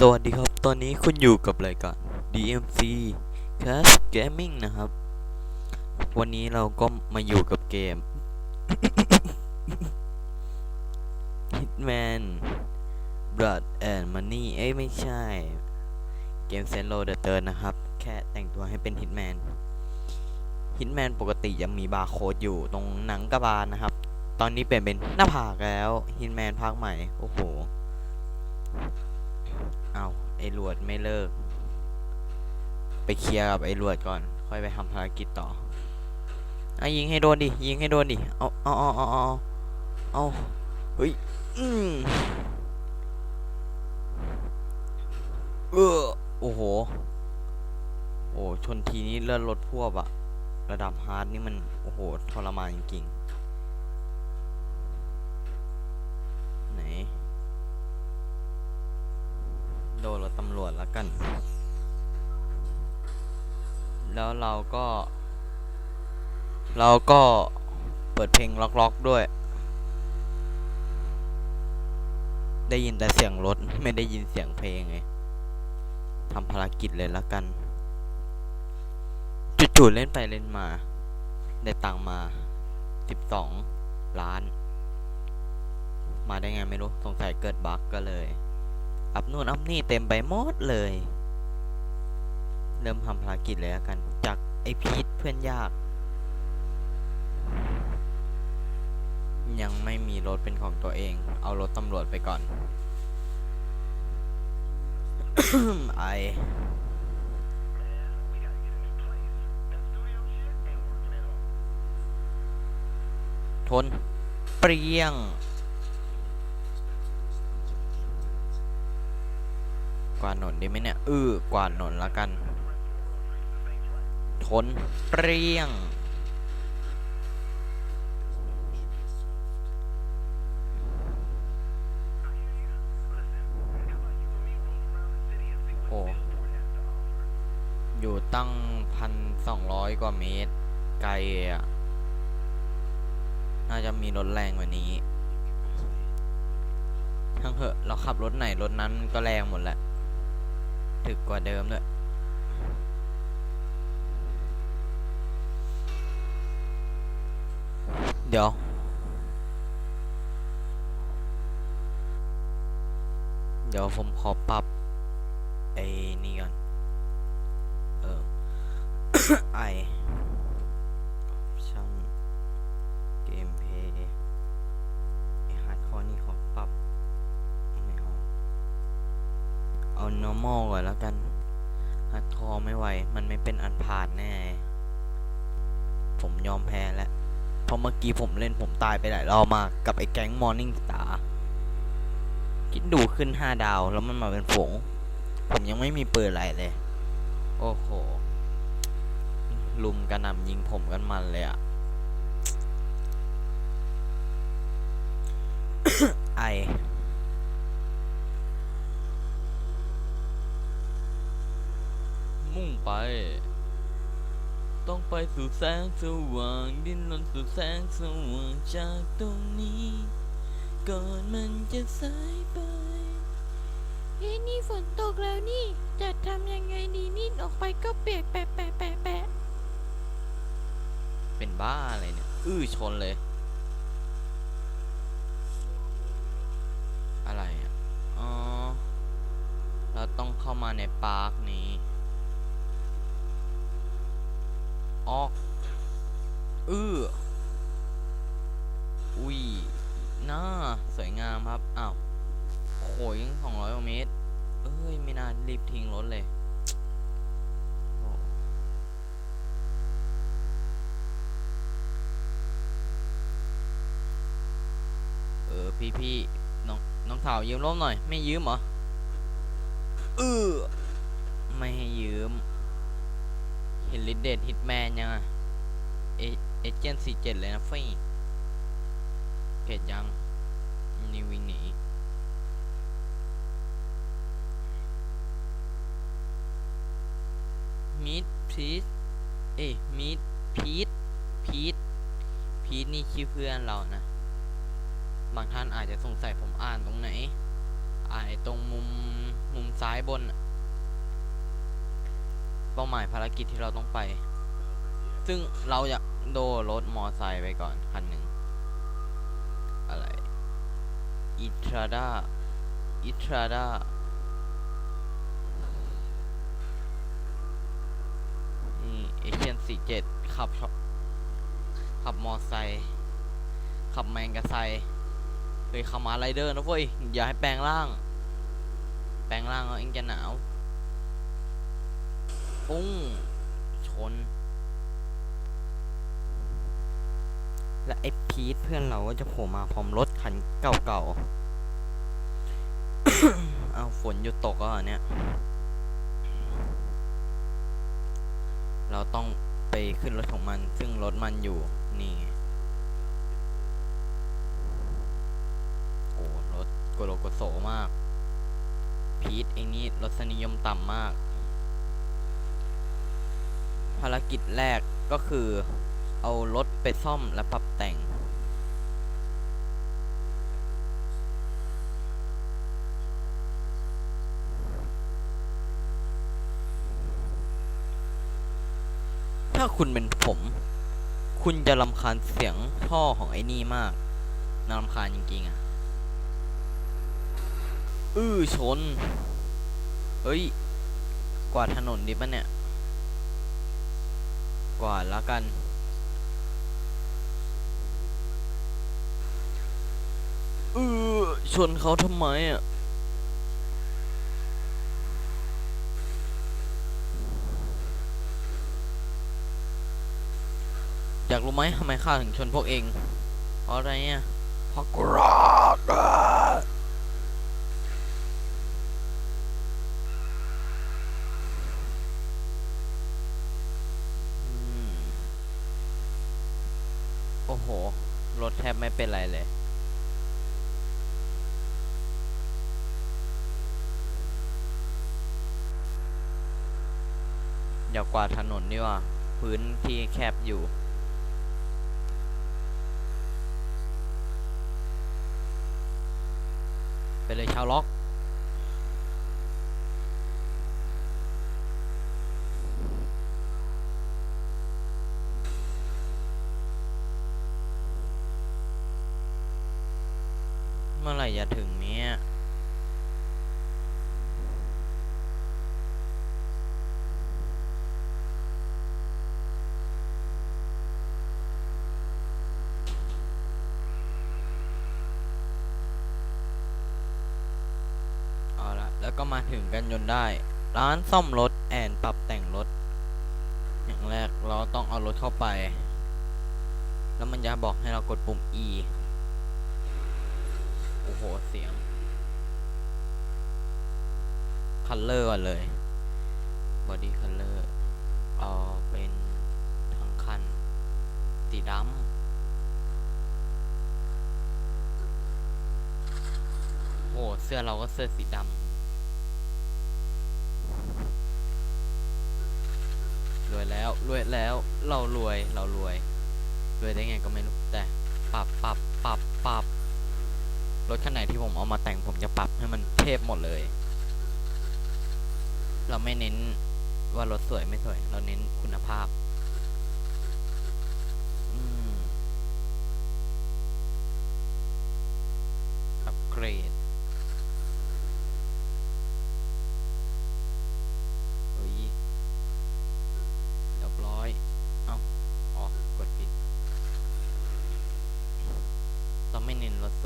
สวัสดีครับ ตอนนี้คุณอยู่กับรายการ DMC Cash Gaming นะครับ วันนี้เราก็มาอยู่กับเกม Hitman Blood and Money เอ้ยไม่ใช่ เกม s e n l o the Third นะครับ แค่แต่งตัวให้เป็น Hitman Hitman ปกติยังมีบาร์โค้ดอยู่ตรงหนังกระบาลนะครับ ตอนนี้เปลี่ยนเป็นหน้าผากแล้ว Hitman ภาคใหม่ โอ้โห เอาไอ้หลวดไม่เลิก ไปเคลียร์กับไอ้หลวดก่อน ค่อยไปทำภารกิจต่ออะยิงให้โดนดิ ยิงให้โดนดิ เอาเอาเอาเอาเอาเอาเฮ้ย อืมเออโอ้โห โอ้ชนทีนี้เลื่อนรถพวบอะระดับฮาร์ดนี่มัน โอ้โห ทรมานจริงๆไหน โดนรถตำรวจแล้วกัน แล้วเราก็ เราก็เปิดเพลงล็อกๆด้วย ได้ยินแต่เสียงรถ ไม่ได้ยินเสียงเพลงไงทำภารกิจเลยแล้วกันจู่ๆเล่นไปเล่นมา ได้ตังมา 12 ล้าน มาได้ไงไม่รู้ สงสัยเกิดบั๊กก็เลย อัพนู่นอัพนี่เต็มไปหมดเลย เริ่มทำภารกิจเลยแล้วกัน จากไอพีทเพื่อนยาก ยังไม่มีรถเป็นของตัวเอง เอารถตำรวจไปก่อน ไอทน เปรี้ยง กวานนดีไหมเนี่ยเออกวาดหนนล้วกัน ทนเปรี้ยง โอ้ อยู่ตั้งพันสองร้อยกว่าเมตร ไกลอะ น่าจะมีรถแรงกว่านี้ทั้งเหอะ เราขับรถไหน รถนั้นก็แรงหมดแหละ ถึกกว่าเดิมด้วยเดี๋ยวเดี๋ยวผมขอปรับ ไอ้นี่ก่อน เออ ไอช่องเกมเพย์ไอฮาร์ดคอร์นี่ขอปรับ ไม่เอา เอา normal ก่อนแล้วกันฮาร์ดคอร์ ไม่ไหว มันไม่เป็นอันผ่านแน่ ผมยอมแพ้แล้ว เพราะเมื่อกี้ผมเล่นผมตายไปหลายรอบมาก กับไอ้แก๊ง Morning Star คิดดูขึ้น5ดาว แล้วมันมาเป็นฝูง ผมยังไม่มีปืนอะไรเลย โอ้โห ลุมกระหน่ำยิงผมกันมันเลยอะไอ มุ่งไป ต้องไปสู่แสงสว่างดิ้นรนสู่แสงสว่างจากตรงนี้ ก่อนมันจะสายไปเฮ้ยนี่ฝนตกแล้วนี่ จะทำยังไงดีนี่ออกไปก็เปียกแปะแปะแปะแปะเป็นบ้าอะไรเนี่ย อื้อชนเลย อะไรอะ อ๋อ เราต้องเข้ามาในปาร์คนี้ออก อื้อ อุ้ยน่า สวยงามครับ อ้าว โขยยังสองร้อยกว่าเมตร เอ้ย ไม่ น่ารีบทิ้งรถเลยเออพี่พี่น้องน้องสาวยืมร่มหน่อย ไม่ยืมเหรอเออไม่ให้ยืม เห็นลิดเดดฮิตแมนยังอะเอเอเจนต์สี่เจ็ดเลยนะฟี่เพจยังนี่วิ่งหนี มิดพีทเอ้ยมิดพีทพีทพีทนี่ชื่อเพื่อนเรานะ บางท่านอาจจะสงสัยผมอ่านตรงไหน อ่านไอ้ตรงมุมมุมซ้ายบน เป้าหมายภารกิจที่เราต้องไป ซึ่งเราอยากโดรถมอไซค์ไปก่อนคันหนึ่ง อะไรอิทราดาอิทราดา นี่เอเชียนสี่เจ็ดขับ ขับมอไซค์ขับแมงกะไซเฮ้ยขับมาไรเดอร์นะเว้ย อย่าให้แปลงร่าง แปลงร่างแล้วเองจะหนาวปุ้งชน และไอ้พีทเพื่อนเราก็จะโผล่มาพร้อมรถคันเก่าๆ เอาฝนหยุดตกแล้วเหรอเนี่ย เราต้องไปขึ้นรถของมัน ซึ่งรถมันอยู่นี่โอ้รถโกโลโกโสมาก พีทเองนี่รสนิยมต่ำมาก ภารกิจแรกก็คือ เอารถไปซ่อมและปรับแต่ง คุณเป็นผม คุณจะรำคาญเสียงท่อของไอ้นี่มากน่ารำคาญจริงๆอะ อื้อชน เฮ้ย กวาดถนนดิปะเนี่ย กวาดแล้วกันเออชนเขาทำไมอะ อยากรู้ ไหมทำไมข้าถึงชนพวกเองเพราะอะไรเนี่ยเพราะกรากอะอืมโอ้โห รถแทบไม่เป็นไรเลยอย่ากว่าถนนดีกว่า พื้นที่แคบอยู่ ไปเลยชาวล็อก ก็มาถึงกันจนได้ ร้านซ่อมรถแอนปรับแต่งรถ อย่างแรกเราต้องเอารถเข้าไป แล้วมันจะบอกให้เรากดปุ่ม E โอ้โห เสียง คัลเลอร์ก่อนเลยบอดี้คัลเลอร์เอาเป็นทั้งคันสีดำโอ้เสื้อเราก็เสื้อสีดำ รวยแล้วเรารวยเรารวยรวยได้ไงก็ไม่รู้แต่ปรับปรับปรับปรับรถคันไหนที่ผมเอามาแต่งผมจะปรับให้มันเทพหมดเลย เราไม่เน้นว่ารถสวยไม่สวย เราเน้นคุณภาพ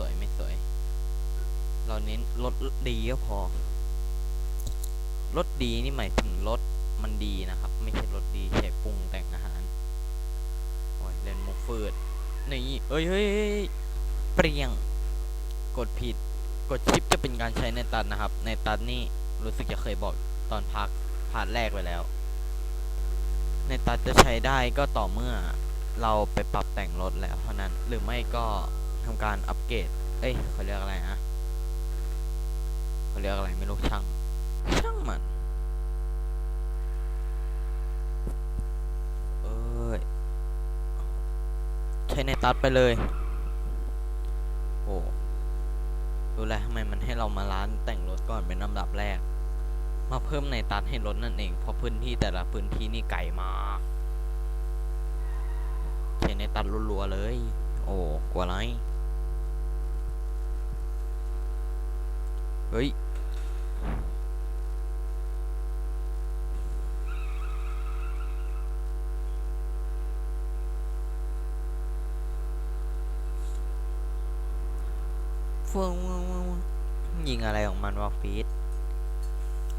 วยไม่สวย เราเน้นรถดีก็พอรถดีนี่หมายถึงรถมันดีนะครับ ไม่ใช่รถดีใช้ปรุงแต่งอาหารโอ้ยเล่นมุกฟืดนี่เอ้ยเฮ้ยเฮ้ยเปรียง กดผิด กดชิปจะเป็นการใช้ในตัดนะครับ ในตัดนี่รู้สึกจะเคยบอกตอนพักพาร์ทแรกไปแล้ว ในตัดจะใช้ได้ก็ต่อเมื่อเราไปปรับแต่งรถแล้วเท่านั้นหรือไม่ก็ ทำการอัปเกรด เอ้ยเขาเรียกอะไรนะเขาเรียกอะไรไม่รู้ช่าง ช่างมัน เอ้ย ใช้ในตัดไปเลย โอ้รู้แล้วทำไมมันให้เรามาร้านแต่งรถก่อนเป็นลำดับแรก มาเพิ่มในตัดให้ลดนั่นเอง เพราะพื้นที่แต่ละพื้นที่นี่ไกลมากใช้ในตัดรัวๆเลย โอ้กลัวไร เฮ้ยฟวงวงวงวงยิงอะไรของมันวะฟีด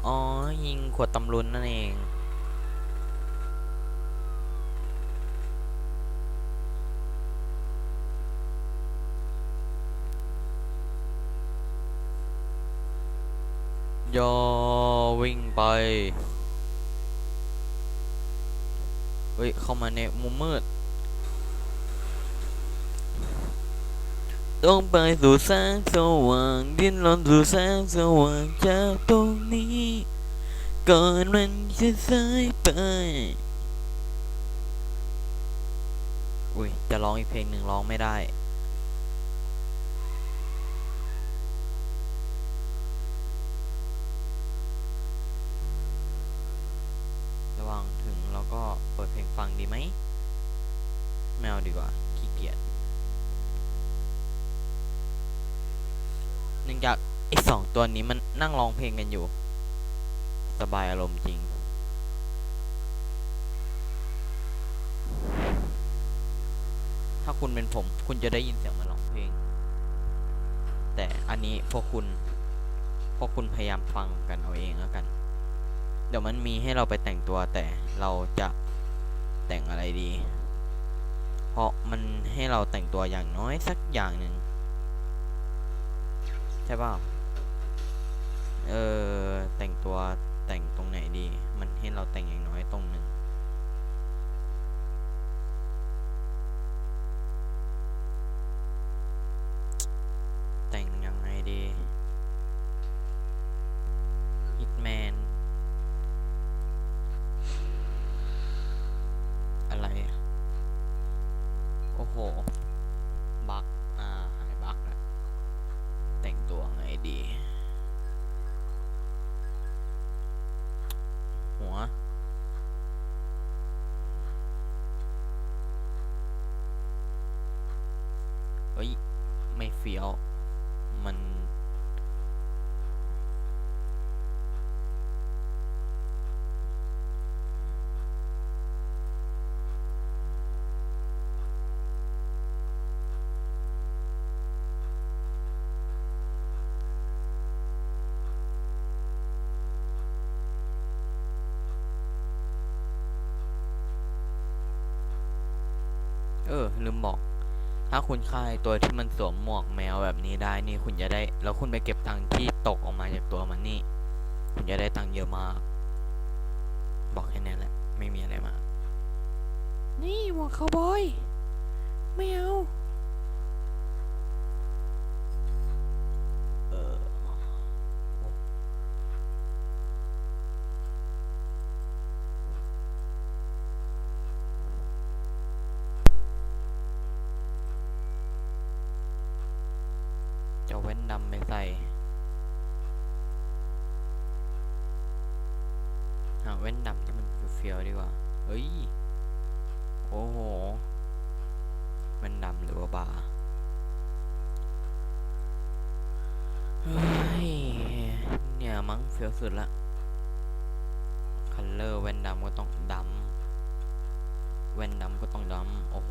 อ๋อ ยิงขวดตำรุนนั่นเอง วิ่งไป เฮ้ย เข้ามาในมุมมืดต้องไปสู่แสงสว่างดิ้นรนสู่แสงสว่างจากตรงนี้ก่อนมันจะสายไปอุ้ยจะร้องอีกเพลงหนึ่งร้องไม่ได้ ระหว่างถึงแล้วก็เปิดเพลงฟังดี ไหมไม่เอาดีกว่าขี้เกียจเนื่องจากไอ้สองตัวนี้มันนั่งร้องเพลงกันอยู่ สบายอารมณ์จริง ถ้าคุณเป็นผม คุณจะได้ยินเสียงมันร้องเพลง แต่อันนี้พวกคุณพวกคุณพยายามฟังกันเอาเองแล้วกัน เดี๋ยวมันมีให้เราไปแต่งตัวแต่เราจะ แต่งอะไรดี เพราะมันให้เราแต่งตัวอย่างน้อยสักอย่างหนึ่งใช่ป่าเออแต่งตัวแต่งตรงไหนดี มันให้เราแต่งอย่างน้อยตรงหนึ่งยังไงดีฮิตแมน อะไร โอ้โห บักอ่า หายบักแล้ว แต่งตัวไงดี หัว เฮ้ย ไม่ เฟี้ยว มัน เออ ลืมบอก ถ้าคุณค่ายตัวที่มันสวมหมวกแมวแบบนี้ได้นี่คุณจะได้ แล้วคุณไปเก็บตังค์ที่ตกออกมาจากตัวมันนี่ คุณจะได้ตังค์เยอะมาก บอกแค่นั้นแหละ ไม่มีอะไรมาก นี่หมวกคาวบอย ไม่เอา เออ จะเว้น ดำไปใส่หาเว้นดำที่มันเฟียวๆดีกว่า เฮ้ย โอ้โหเว้นดำหรือว่าบาร์เฮ้ย เนี่ยมั้งเฟียวสุดละ คัลเลอร์แว่นดำก็ต้องดำ แว่นดำก็ต้องดำ โอ้โห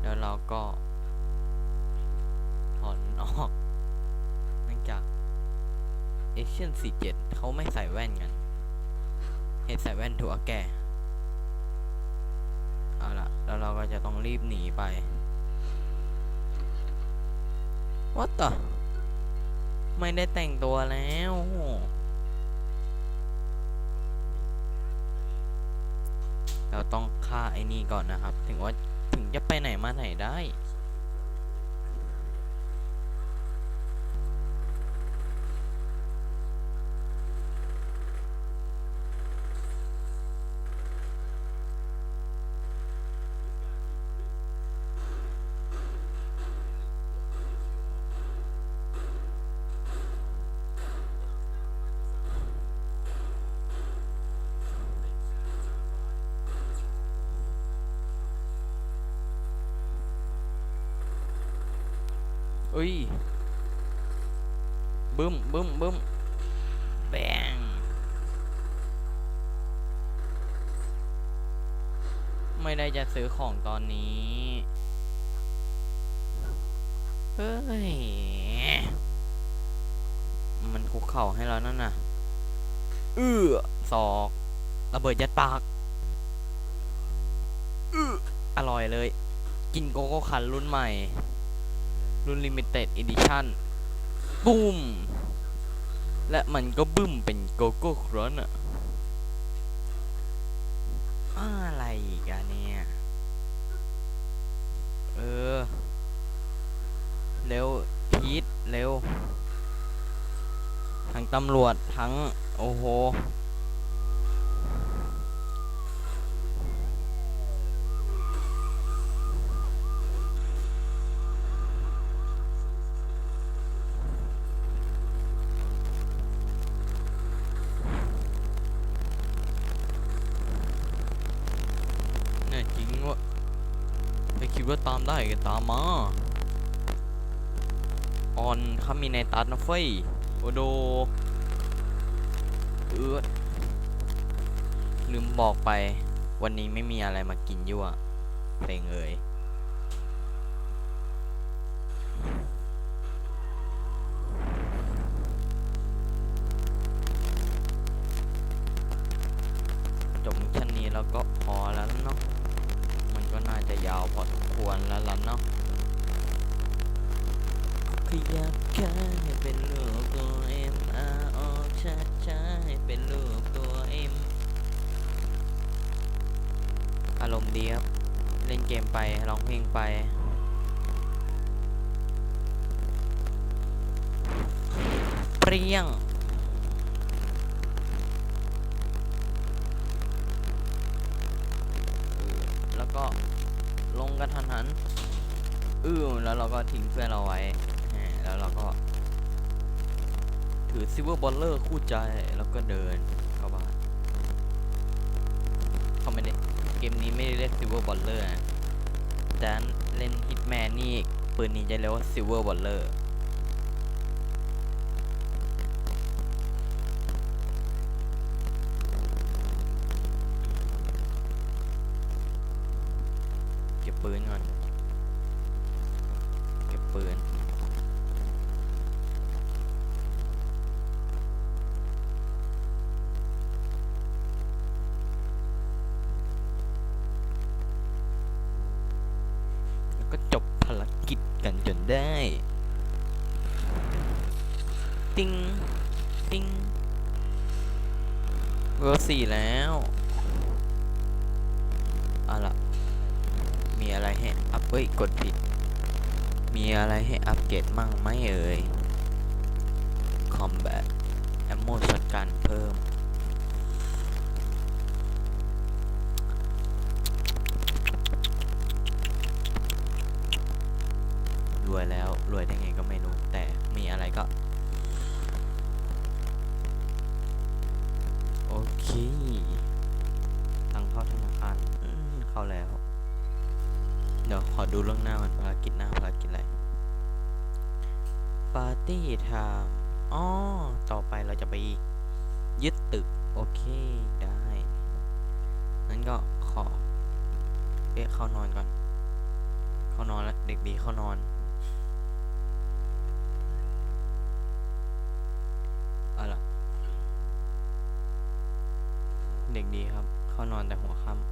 แล้วเราก็ อนออกเนื่องจากเอเชียน47เขาไม่ใส่แว่นกันให้ใส่แว่นถั่วแก่เอาละแล้วเราก็จะต้องรีบหนีไป What the ไม่ได้แต่งตัวแล้วเราต้องฆ่าไอ้นี่ก่อนนะครับ ถึงว่าถึงจะไปไหนมาไหนได้ เอ้ยบึ้มบึ้มบึ้มแบงไม่ได้จะซื้อของตอนนี้ เฮ้ย มันคุกเข่าให้แล้วนั่นน่ะ เอื้อศอกระเบิดยัดปากอื้ออร่อยเลย กินโกโก้คันรุ่นใหม่ รุ่นลิมิเต็ดอีดิชั่นบูมและมันก็บึ้มเป็นโกโก้ครอนอะอะไรอีกอะเนี่ย เออ เร็ว พีทเร็ว ทั้งตำรวจทั้ง โอ้โห คิดว่าตามได้ก็ตามมาออนเขามีในตัดนะเฟ้ยโอโดเออลืมบอกไปวันนี้ไม่มีอะไรมากินยั่วเพลงเอ่ย อารมณ์ดีครับ เล่นเกมไปร้องเพลงไป เปรี้ยง แล้วก็ลงกันทันหันอื้อแล้วเราก็ทิ้งเพื่อนเราไว้ แล้วเราก็ ถือซิเวอร์บอลเลอร์คู่ใจ แล้วก็เดินเข้าบ้านเข้าไม่ได้ เกมนี้ไม่ได้เรียกซิลเวอร์บอลเลอร์นะแต่เล่นฮิตแมนนี่ปืนนี้จะเรียกว่าซิลเวอร์บอลเลอร์ ติงติงเวลสี่แล้วอาล่ะ มีอะไรให้อัพเอ้ย กดผิด มีอะไรให้อัปเกรดมั่งไหมเอ่ย Combat Ammo ช็อตกันเพิ่มรวยแล้ว ขอดูเรื่องหน้ามันภารกิจหน้าภารกิจอะไรปาร์ตี้ไทม์อ๋อต่อไปเราจะไปยึดตึก โอเคได้งั้นก็ขอเอ๊ะเข้านอนก่อน เข้านอนแล้วเด็กดีเข้านอนเอาล่ะ เด็กดีครับ เข้านอนแต่หัวค่ำ